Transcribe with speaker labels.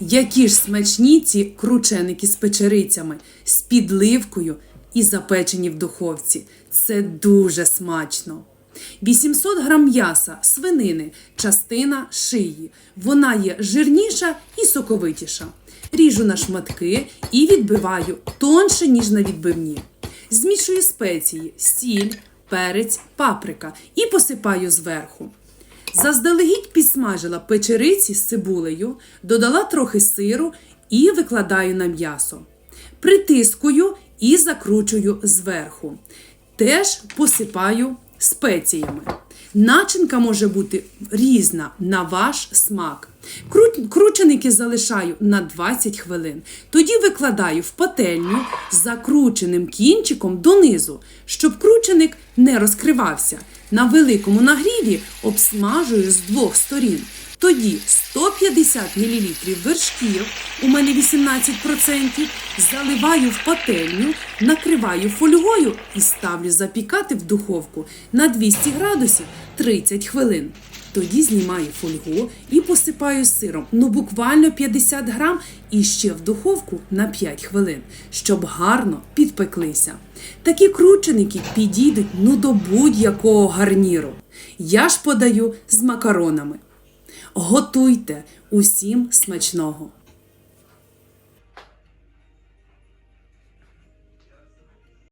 Speaker 1: Які ж смачні ці крученики з печерицями, з підливкою і запечені в духовці. Це дуже смачно. 800 грам м'яса, свинини, частина шиї. Вона є жирніша і соковитіша. Ріжу на шматки і відбиваю тонше, ніж на відбивні. Змішую спеції, сіль, перець, паприка і посипаю зверху. Заздалегідь підсмажила печериці з цибулею, додала трохи сиру і викладаю на м'ясо. Притискую і закручую зверху. Теж посипаю спеціями. Начинка може бути різна на ваш смак. Кру- Крученики залишаю на 20 хвилин. Тоді викладаю в пательню з закрученим кінчиком донизу, щоб крученик не розкривався. На великому нагріві обсмажую з двох сторін. Тоді 150 мл вершків, у мене 18%, заливаю в пательню, накриваю фольгою і ставлю запікати в духовку на 200 градусів 30 хвилин. Тоді знімаю фольгу і посипаю сиром, ну буквально 50 грам і ще в духовку на 5 хвилин, щоб гарно підпеклися. Такі крученики підійдуть ну до будь-якого гарніру. Я ж подаю з макаронами. Готуйте усім смачного!